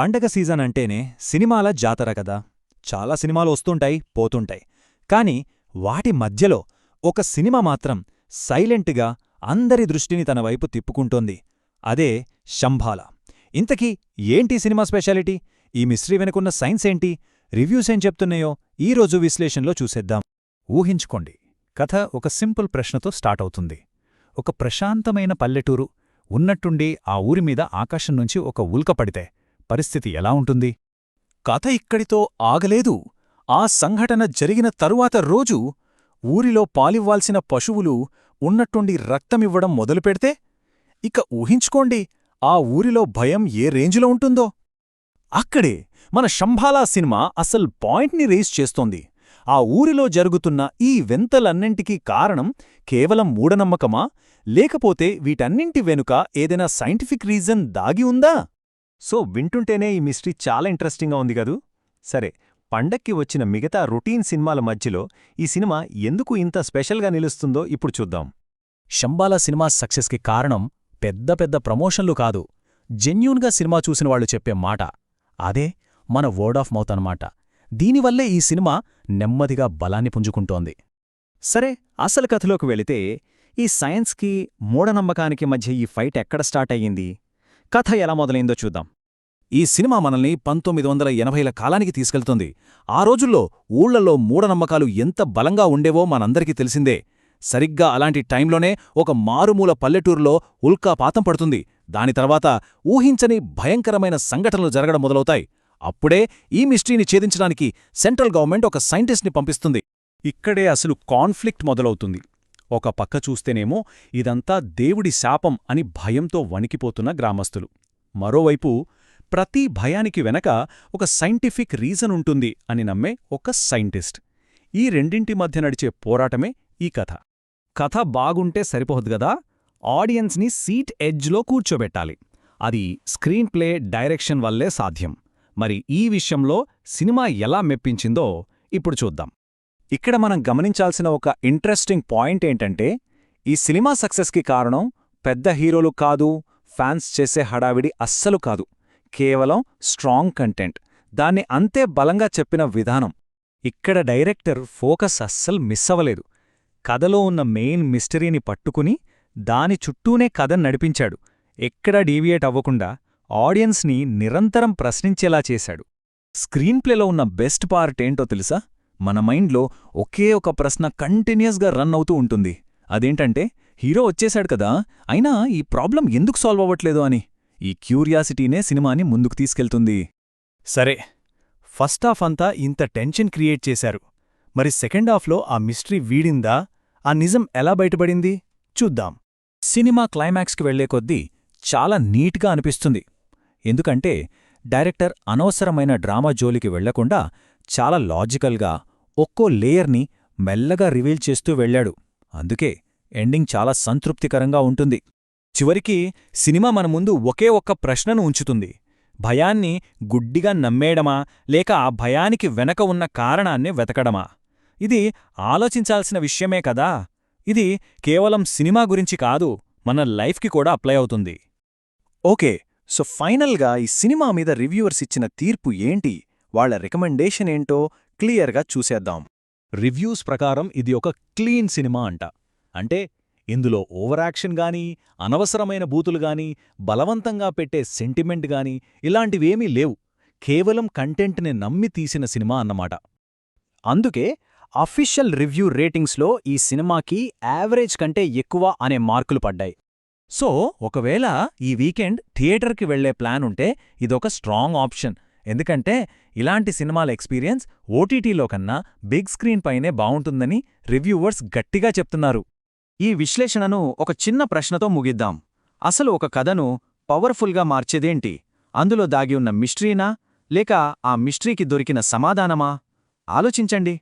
పండగ సీజన్ అంటేనే సినిమాల జాతర కదా. చాలా సినిమాలు వస్తుంటాయి పోతుంటాయి. కాని వాటి మధ్యలో ఒక సినిమా మాత్రం సైలెంట్గా అందరి దృష్టిని తన వైపు తిప్పుకుంటోంది. అదే శంభాల. ఇంతకీ ఏంటి సినిమా స్పెషాలిటీ? ఈ మిస్ట్రీ వెనుకున్న సైన్స్ ఏంటి? రివ్యూస్ ఏం చెప్తున్నాయో ఈరోజు విశ్లేషణలో చూసేద్దాం. ఊహించుకోండి. కథ ఒక సింపుల్ ప్రశ్నతో స్టార్ట్ అవుతుంది. ఒక ప్రశాంతమైన పల్లెటూరు ఉన్నట్టుండి ఆ ఊరి మీద ఆకాశం నుంచి ఒక ఉల్క పడితే పరిస్థితి ఎలా ఉంటుంది? కథ ఇక్కడితో ఆగలేదు. ఆ సంఘటన జరిగిన తరువాత రోజు ఊరిలో పాలివ్వాల్సిన పశువులు ఉన్నట్టుండి రక్తమివ్వడం మొదలుపెడితే ఇక ఊహించుకోండి ఆ ఊరిలో భయం ఏ రేంజ్లో ఉంటుందో. అక్కడే మన శంభాలా సినిమా అసల్ పాయింట్ని రేస్ చేస్తోంది. ఆ ఊరిలో జరుగుతున్న ఈ వింతలన్నింటికీ కారణం కేవలం మూఢనమ్మకమా? లేకపోతే వీటన్నింటి వెనుక ఏదైనా సైంటిఫిక్ రీజన్ దాగి ఉందా? సో వింటుంటేనే ఈ మిస్టరీ చాలా ఇంట్రెస్టింగ్గా ఉంది కదూ? సరే పండక్కి వచ్చిన మిగతా రొటీన్ సినిమాల మధ్యలో ఈ సినిమా ఎందుకు ఇంత స్పెషల్గా నిలుస్తుందో ఇప్పుడు చూద్దాం. శంబాలా సినిమా సక్సెస్కి కారణం పెద్ద పెద్ద ప్రమోషన్లు కాదు జెన్యూన్గా సినిమా చూసిన వాళ్ళు చెప్పే మాట. అదే మన వర్డ్ ఆఫ్ మౌత్ అన్నమాట. దీనివల్లే ఈ సినిమా నెమ్మదిగా బలాన్ని పుంజుకుంటోంది. సరే అసలు కథలోకి వెళితే ఈ సైన్స్కి మూఢనమ్మకానికి మధ్య ఈ ఫైట్ ఎక్కడ స్టార్ట్ అయ్యింది? కథ ఎలా మొదలైందో చూద్దాం. ఈ సినిమా మనల్ని పంతొమ్మిది వందల ఎనభైల కాలానికి తీసుకెళ్తుంది. ఆ రోజుల్లో ఊళ్ళలో మూఢనమ్మకాలు ఎంత బలంగా ఉండేవో మనందరికీ తెలిసిందే. సరిగ్గా అలాంటి టైంలోనే ఒక మారుమూల పల్లెటూరులో ఉల్కాపాతం పడుతుంది. దాని తర్వాత ఊహించని భయంకరమైన సంఘటనలు జరగడం మొదలవుతాయి. అప్పుడే ఈ మిస్టరీని ఛేదించడానికి సెంట్రల్ గవర్నమెంట్ ఒక సైంటిస్ట్ని పంపిస్తుంది. ఇక్కడే అసలు కాన్ఫ్లిక్ట్ మొదలవుతుంది. ఒక పక్క చూస్తేనేమో ఇదంతా దేవుడి శాపం అని భయంతో వణికిపోతున్న గ్రామస్తులు. మరోవైపు ప్రతి భయానికి వెనక ఒక సైంటిఫిక్ రీజన్ ఉంటుంది అని నమ్మే ఒక సైంటిస్ట్. ఈ రెండింటి మధ్య నడిచే పోరాటమే ఈ కథ. కథ బాగుంటే సరిపోదు గదా? ఆడియన్స్ని సీట్ ఎడ్జ్లో కూర్చోబెట్టాలి. అది స్క్రీన్ ప్లే డైరెక్షన్ వల్లే సాధ్యం. మరి ఈ విషయంలో సినిమా ఎలా మెప్పించిందో ఇప్పుడు చూద్దాం. ఇక్కడ మనం గమనించాల్సిన ఒక ఇంట్రెస్టింగ్ పాయింట్ ఏంటంటే ఈ సినిమా సక్సెస్కి కారణం పెద్ద హీరోలు కాదు ఫ్యాన్స్ చేసే హడావిడి అస్సలు కాదు. కేవలం స్ట్రాంగ్ కంటెంట్ దాన్ని అంతే బలంగా చెప్పిన విధానం. ఇక్కడ డైరెక్టర్ ఫోకస్ అస్సలు మిస్ అవ్వలేదు. కథలో ఉన్న మెయిన్ మిస్టరీని పట్టుకుని దాని చుట్టూనే కథ నడిపించాడు. ఎక్కడా డీవియేట్ అవ్వకుండా ఆడియన్స్ని నిరంతరం ప్రశ్నించేలా చేశాడు. స్క్రీన్ ప్లేలో ఉన్న బెస్ట్ పార్ట్ ఏంటో తెలుసా? మన మైండ్లో ఒకే ఒక ప్రశ్న కంటిన్యూస్గా రన్ అవుతూ ఉంటుంది. అదేంటంటే హీరో వచ్చేశాడు కదా అయినా ఈ ప్రాబ్లం ఎందుకు సాల్వ్ అవ్వట్లేదు అని? ఈ క్యూరియాసిటీనే సినిమాని ముందుకు తీసుకెళ్తుంది. సరే ఫస్ట్ హాఫ్ అంతా ఇంత టెన్షన్ క్రియేట్ చేశారు. మరి సెకండ్ హాఫ్లో ఆ మిస్టరీ వీడిందా? ఆ నిజం ఎలా బయటపడింది? చూద్దాం. సినిమా క్లైమాక్స్కి వెళ్ళే కొద్దీ చాలా నీట్గా అనిపిస్తుంది. ఎందుకంటే డైరెక్టర్ అనవసరమైన డ్రామా జోలికి వెళ్ళకుండా చాలా లాజికల్గా ఒక్కో లేయర్ని మెల్లగా రివీల్ చేస్తూ వెళ్ళాడు. అందుకే ఎండింగ్ చాలా సంతృప్తికరంగా ఉంటుంది. చివరికి సినిమా మన ముందు ఒకే ఒక్క ప్రశ్నను ఉంచుతుంది. భయాన్ని గుడ్డిగా నమ్మేయడమా? లేక ఆ భయానికి వెనక ఉన్న కారణాన్ని వెతకడమా? ఇది ఆలోచించాల్సిన విషయమే కదా? ఇది కేవలం సినిమా గురించి కాదు మన లైఫ్కి కూడా అప్లై అవుతుంది. ఓకే సో ఫైనల్గా ఈ సినిమా మీద రివ్యూవర్స్ ఇచ్చిన తీర్పు ఏంటి? వాళ్ళ రికమెండేషన్ ఏంటో క్లియర్గా చూసేద్దాం. రివ్యూస్ ప్రకారం ఇది ఒక క్లీన్ సినిమా అంట. అంటే ఇందులో ఓవరాక్షన్ గానీ అనవసరమైన బూతులు గానీ బలవంతంగా పెట్టే సెంటిమెంట్ గానీ ఇలాంటివేమీ లేవు. కేవలం కంటెంట్ని నమ్మి తీసిన సినిమా అన్నమాట. అందుకే అఫీషియల్ రివ్యూ రేటింగ్స్లో ఈ సినిమాకి యావరేజ్ కంటే ఎక్కువ అనే మార్కులు పడ్డాయి. సో ఒకవేళ ఈ వీకెండ్ థియేటర్కి వెళ్ళే ప్లాన్ ఉంటే ఇదొక స్ట్రాంగ్ ఆప్షన్. ఎందుకంటే ఇలాంటి సినిమాల ఎక్స్పీరియన్స్ ఓటీటీలో కన్నా బిగ్ స్క్రీన్ పైనే బావుంటుందని రివ్యూవర్స్ గట్టిగా చెప్తున్నారు. ఈ విశ్లేషణను ఒక చిన్న ప్రశ్నతో ముగిద్దాం. అసలు ఒక కథను పవర్ఫుల్గా మార్చేదేంటి? అందులో దాగి ఉన్న మిస్ట్రీనా? లేక ఆ మిస్ట్రీకి దొరికిన సమాధానమా? ఆలోచించండి.